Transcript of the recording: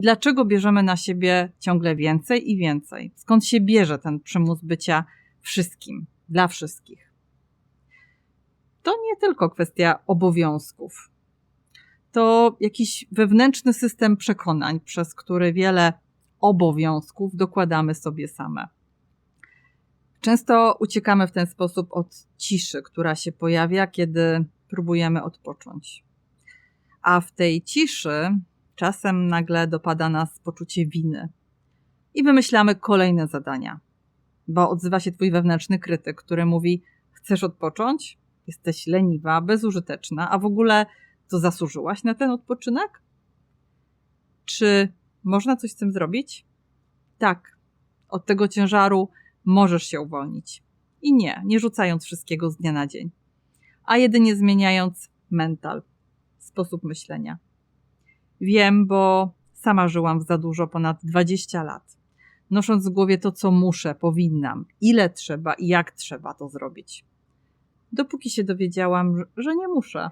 Dlaczego bierzemy na siebie ciągle więcej i więcej? Skąd się bierze ten przymus bycia wszystkim, dla wszystkich? To nie tylko kwestia obowiązków. To jakiś wewnętrzny system przekonań, przez który wiele obowiązków dokładamy sobie same. Często uciekamy w ten sposób od ciszy, która się pojawia, kiedy próbujemy odpocząć. A w tej ciszy czasem nagle dopada nas poczucie winy i wymyślamy kolejne zadania, bo odzywa się twój wewnętrzny krytyk, który mówi: Chcesz odpocząć? Jesteś leniwa, bezużyteczna, a w ogóle to zasłużyłaś na ten odpoczynek? Czy można coś z tym zrobić? Tak, od tego ciężaru możesz się uwolnić. I nie, nie rzucając wszystkiego z dnia na dzień, a jedynie zmieniając mental, sposób myślenia. Wiem, bo sama żyłam za dużo ponad 20 lat, nosząc w głowie to, co muszę, powinnam, ile trzeba i jak trzeba to zrobić. Dopóki się dowiedziałam, że nie muszę.